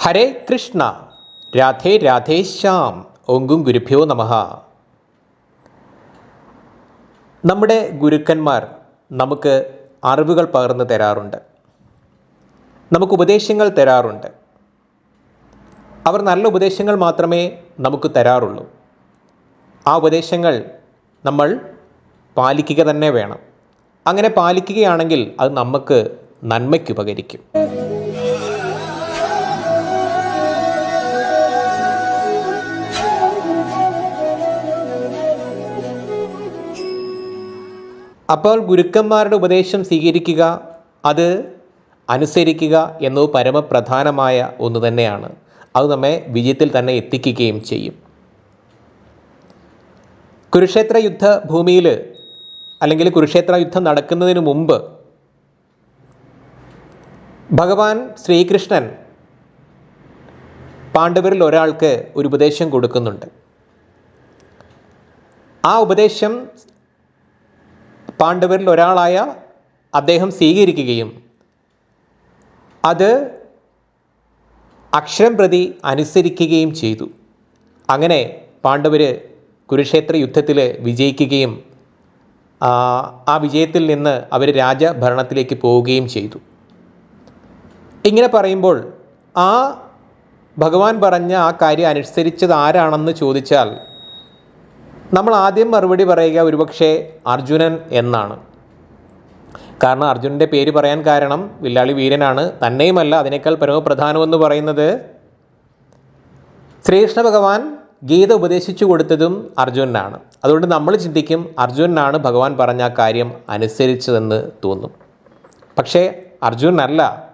ഹരേ കൃഷ്ണ. രാധേ രാധേ ശ്യാം. ഓങ്കും ഗുരുഭ്യോ നമഃ. നമ്മുടെ ഗുരുക്കന്മാർ നമുക്ക് അറിവുകൾ പകർന്നു തരാറുണ്ട്. നമുക്ക് ഉപദേശങ്ങൾ തരാറുണ്ട്. അവർ നല്ല ഉപദേശങ്ങൾ മാത്രമേ നമുക്ക് തരാറുള്ളൂ. ആ ഉപദേശങ്ങൾ നമ്മൾ പാലിക്കുക തന്നെ വേണം. അങ്ങനെ പാലിക്കുകയാണെങ്കിൽ അത് നമുക്ക് നന്മയ്ക്ക് അപ്പോൾ ഗുരുക്കന്മാരുടെ ഉപദേശം സ്വീകരിക്കുക അത് അനുസരിക്കുക എന്നത് പരമപ്രധാനമായ ഒന്ന് തന്നെയാണ്. അത് നമ്മെ വിജയത്തിൽ തന്നെ എത്തിക്കുകയും ചെയ്യും. കുരുക്ഷേത്ര യുദ്ധ ഭൂമിയിൽ അല്ലെങ്കിൽ കുരുക്ഷേത്ര യുദ്ധം നടക്കുന്നതിന് മുമ്പ് ഭഗവാൻ ശ്രീകൃഷ്ണൻ പാണ്ഡവരിൽ ഒരാൾക്ക് ഒരു ഉപദേശം കൊടുക്കുന്നുണ്ട്. ആ ഉപദേശം പാണ്ഡവരിൽ ഒരാളായ അദ്ദേഹം സ്വീകരിക്കുകയും അത് അക്ഷരം പ്രതി അനുസരിക്കുകയും ചെയ്തു. അങ്ങനെ പാണ്ഡവർ കുരുക്ഷേത്ര യുദ്ധത്തിൽ വിജയിക്കുകയും ആ, വിജയത്തിൽ നിന്ന് അവർ രാജഭരണത്തിലേക്ക് പോവുകയും ചെയ്തു. ഇങ്ങനെ പറയുമ്പോൾ ആ ഭഗവാൻ പറഞ്ഞ ആ കാര്യം അനുസരിച്ചത് ആരാണെന്ന് ചോദിച്ചാൽ നമ്മൾ ആദ്യം മറുപടി പറയുക ഒരുപക്ഷെ അർജുനൻ എന്നാണ്. കാരണം അർജുനന്റെ പേര് പറയാൻ കാരണം വില്ലാളി വീരനാണ്. തന്നെയുമല്ല അതിനേക്കാൾ പരമപ്രധാനമെന്ന് പറയുന്നത് ശ്രീകൃഷ്ണ ഭഗവാൻ ഗീത ഉപദേശിച്ചു കൊടുത്തതും അർജുനനാണ്. അതുകൊണ്ട് നമ്മൾ ചിന്തിക്കും അർജുനനാണ് ഭഗവാൻ പറഞ്ഞ ആ കാര്യം അനുസരിച്ചതെന്ന് തോന്നും. പക്ഷേ അർജുനല്ല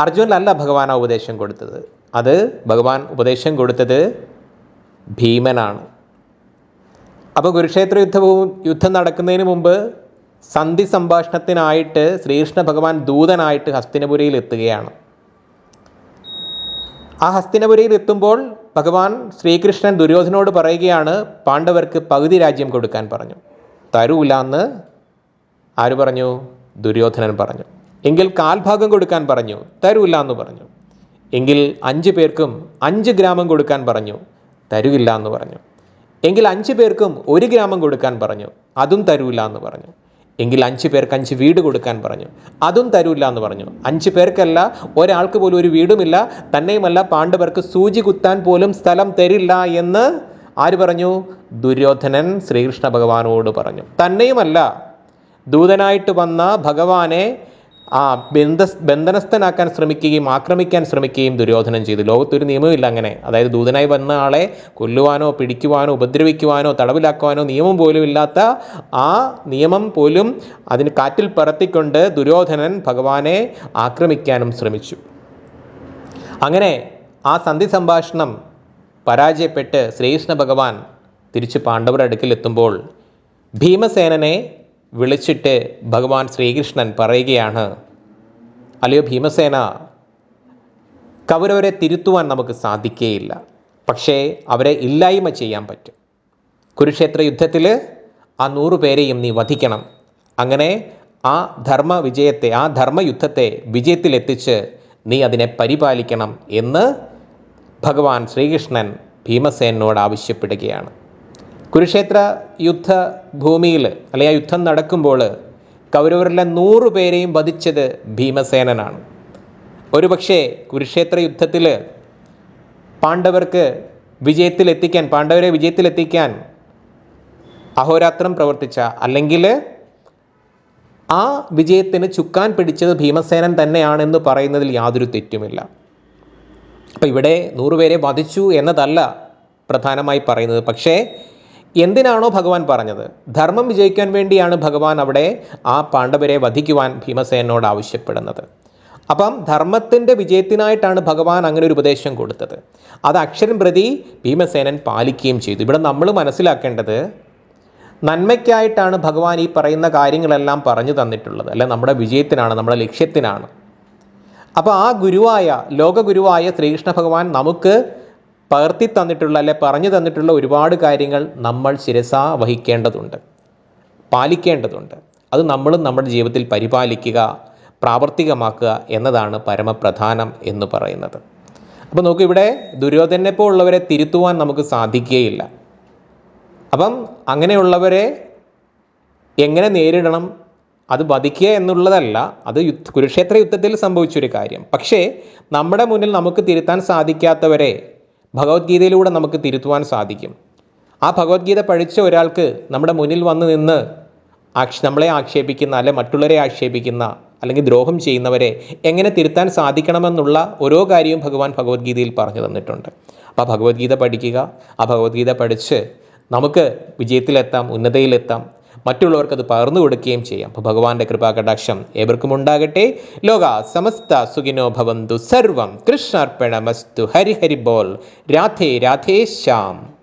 അർജുനല്ല ഭഗവാൻ ആ ഉപദേശം കൊടുത്തത്. അത് ഭഗവാൻ ഉപദേശം കൊടുത്തത് ഭീമനാണ്. അപ്പോൾ കുരുക്ഷേത്ര യുദ്ധവും യുദ്ധം നടക്കുന്നതിന് മുമ്പ് സന്ധി സംഭാഷണത്തിനായിട്ട് ശ്രീകൃഷ്ണ ഭഗവാൻ ദൂതനായിട്ട് ഹസ്തിനപുരിയിൽ എത്തുകയാണ്. ആ ഹസ്തിനപുരിയിൽ എത്തുമ്പോൾ ഭഗവാൻ ശ്രീകൃഷ്ണൻ ദുര്യോധനോട് പറയുകയാണ് പാണ്ഡവർക്ക് പകുതി രാജ്യം കൊടുക്കാൻ പറഞ്ഞു. തരൂല എന്ന് ആര് പറഞ്ഞു? ദുര്യോധനൻ പറഞ്ഞു. എങ്കിൽ കാൽഭാഗം കൊടുക്കാൻ പറഞ്ഞു. തരൂല എന്ന് പറഞ്ഞു. എങ്കിൽ അഞ്ച് പേർക്കും അഞ്ച് ഗ്രാമം കൊടുക്കാൻ പറഞ്ഞു. തരുകില്ല എന്ന് പറഞ്ഞു. എങ്കിൽ അഞ്ച് പേർക്കും ഒരു ഗ്രാമം കൊടുക്കാൻ പറഞ്ഞു. അതും തരൂല്ല എന്ന് പറഞ്ഞു. എങ്കിൽ അഞ്ച് പേർക്ക് അഞ്ച് വീട് കൊടുക്കാൻ പറഞ്ഞു. അതും തരൂല്ല എന്ന് പറഞ്ഞു. അഞ്ച് പേർക്കല്ല ഒരാൾക്ക് പോലും ഒരു വീടുമില്ല. തന്നെയുമല്ല പാണ്ഡവർക്ക് സൂചി കുത്താൻ പോലും സ്ഥലം തരില്ല എന്ന് ആര് പറഞ്ഞു? ദുര്യോധനൻ ശ്രീകൃഷ്ണ ഭഗവാനോട് പറഞ്ഞു. തന്നെയുമല്ല ദൂതനായിട്ട് വന്ന ഭഗവാനെ ആ ബന്ധ ബന്ധനസ്ഥനാക്കാൻ ശ്രമിക്കുകയും ആക്രമിക്കാൻ ശ്രമിക്കുകയും ദുര്യോധനം ചെയ്തു. ലോകത്തൊരു നിയമമില്ല അങ്ങനെ. അതായത് ദൂതനായി വന്ന ആളെ കൊല്ലുവാനോ പിടിക്കുവാനോ ഉപദ്രവിക്കുവാനോ തടവിലാക്കുവാനോ നിയമം പോലും ഇല്ലാത്ത ആ നിയമം പോലും അതിന് കാറ്റിൽ പറത്തിക്കൊണ്ട് ദുര്യോധനൻ ഭഗവാനെ ആക്രമിക്കാനും ശ്രമിച്ചു. അങ്ങനെ ആ സന്ധി സംഭാഷണം പരാജയപ്പെട്ട് ശ്രീകൃഷ്ണ ഭഗവാൻ തിരിച്ച് പാണ്ഡവരുടെ അടുക്കൽ എത്തുമ്പോൾ ഭീമസേനനെ വിളിച്ചിട്ട് ഭഗവാൻ ശ്രീകൃഷ്ണൻ പറയുകയാണ് അല്ലയോ ഭീമസേന കൗരവരെ തിരുത്തുവാൻ നമുക്ക് സാധിക്കുകയില്ല പക്ഷേ അവരെ ഇല്ലായ്മ ചെയ്യാൻ പറ്റും. കുരുക്ഷേത്ര യുദ്ധത്തിൽ ആ നൂറു പേരെയും നീ വധിക്കണം. അങ്ങനെ ആ ധർമ്മ വിജയത്തെ ആ ധർമ്മയുദ്ധത്തെ വിജയത്തിലെത്തിച്ച് നീ അതിനെ പരിപാലിക്കണം എന്ന് ഭഗവാൻ ശ്രീകൃഷ്ണൻ ഭീമസേനോട് ആവശ്യപ്പെടുകയാണ്. കുരുക്ഷേത്ര യുദ്ധ ഭൂമിയിൽ അല്ലെങ്കിൽ ആ യുദ്ധം നടക്കുമ്പോൾ കൗരവരിലെ നൂറു പേരെയും വധിച്ചത് ഭീമസേനനാണ്. ഒരുപക്ഷേ കുരുക്ഷേത്ര യുദ്ധത്തിൽ പാണ്ഡവർക്ക് വിജയത്തിലെത്തിക്കാൻ പാണ്ഡവരെ വിജയത്തിലെത്തിക്കാൻ അഹോരാത്രം പ്രവർത്തിച്ച അല്ലെങ്കിൽ ആ വിജയത്തിന് ചുക്കാൻ പിടിച്ചത് ഭീമസേനൻ തന്നെയാണെന്ന് പറയുന്നതിൽ യാതൊരു തെറ്റുമില്ല. അപ്പം ഇവിടെ നൂറുപേരെ വധിച്ചു എന്നതല്ല പ്രധാനമായി പറയുന്നത്. പക്ഷേ എന്തിനാണോ ഭഗവാൻ പറഞ്ഞത്? ധർമ്മം വിജയിക്കാൻ വേണ്ടിയാണ് ഭഗവാൻ അവിടെ ആ പാണ്ഡവരെ വധിക്കുവാൻ ഭീമസേനോട് ആവശ്യപ്പെടുന്നത്. അപ്പം ധർമ്മത്തിന്റെ വിജയത്തിനായിട്ടാണ് ഭഗവാൻ അങ്ങനെ ഒരു ഉപദേശം കൊടുത്തത്. അത് അക്ഷരം പ്രതി ഭീമസേനൻ പാലിക്കുകയും ചെയ്തു. ഇവിടെ നമ്മൾ മനസ്സിലാക്കേണ്ടത് നന്മയ്ക്കായിട്ടാണ് ഭഗവാൻ ഈ പറയുന്ന കാര്യങ്ങളെല്ലാം പറഞ്ഞു തന്നിട്ടുള്ളത്. അല്ലെ നമ്മുടെ വിജയത്തിനാണ് നമ്മുടെ ലക്ഷ്യത്തിനാണ്. അപ്പോൾ ആ ഗുരുവായ ലോകഗുരുവായ ശ്രീകൃഷ്ണ ഭഗവാൻ നമുക്ക് പകർത്തി തന്നിട്ടുള്ള അല്ലെ പറഞ്ഞു തന്നിട്ടുള്ള ഒരുപാട് കാര്യങ്ങൾ നമ്മൾ ശിരസാ വഹിക്കേണ്ടതുണ്ട് പാലിക്കേണ്ടതുണ്ട്. അത് നമ്മളും നമ്മുടെ ജീവിതത്തിൽ പരിപാലിക്കുക പ്രാവർത്തികമാക്കുക എന്നതാണ് പരമപ്രധാനം എന്ന് പറയുന്നത്. അപ്പോൾ നോക്കൂ ഇവിടെ ദുര്യോധനെ പോലുള്ളവരെ തിരുത്തുവാൻ നമുക്ക് സാധിക്കുകയില്ല. അപ്പം അങ്ങനെയുള്ളവരെ എങ്ങനെ നേരിടണം? അത് വധിക്കുക എന്നുള്ളതല്ല അത് കുരുക്ഷേത്ര യുദ്ധത്തിൽ സംഭവിച്ചൊരു കാര്യം. പക്ഷേ നമ്മുടെ മുന്നിൽ നമുക്ക് തിരുത്താൻ സാധിക്കാത്തവരെ ഭഗവത്ഗീതയിലൂടെ നമുക്ക് തിരുത്തുവാൻ സാധിക്കും. ആ ഭഗവത്ഗീത പഠിച്ച ഒരാൾക്ക് നമ്മുടെ മുന്നിൽ വന്ന് നിന്ന് ആക്ഷ നമ്മളെ ആക്ഷേപിക്കുന്ന അല്ലെ മറ്റുള്ളവരെ ആക്ഷേപിക്കുന്ന അല്ലെങ്കിൽ ദ്രോഹം ചെയ്യുന്നവരെ എങ്ങനെ തിരുത്താൻ സാധിക്കണമെന്നുള്ള ഓരോ കാര്യവും ഭഗവാൻ ഭഗവത്ഗീതയിൽ പറഞ്ഞു തന്നിട്ടുണ്ട്. അപ്പോൾ ഭഗവത്ഗീത പഠിക്കുക. ആ ഭഗവത്ഗീത പഠിച്ച് നമുക്ക് വിജയത്തിലെത്താം ഉന്നതയിലെത്താം. മറ്റുള്ളവർക്ക് അത് പകർന്നു കൊടുക്കുകയും ചെയ്യാം. അപ്പോൾ ഭഗവാന്റെ കൃപാകടാക്ഷം ഏവർക്കും ഉണ്ടാകട്ടെ. ലോക സമസ്ത സുഖിനോ ഭവന്തു. സർവം കൃഷ്ണാർപ്പണമസ്തു. ഹരി ഹരി ബോൾ. രാധേ രാധേ ശ്യാം.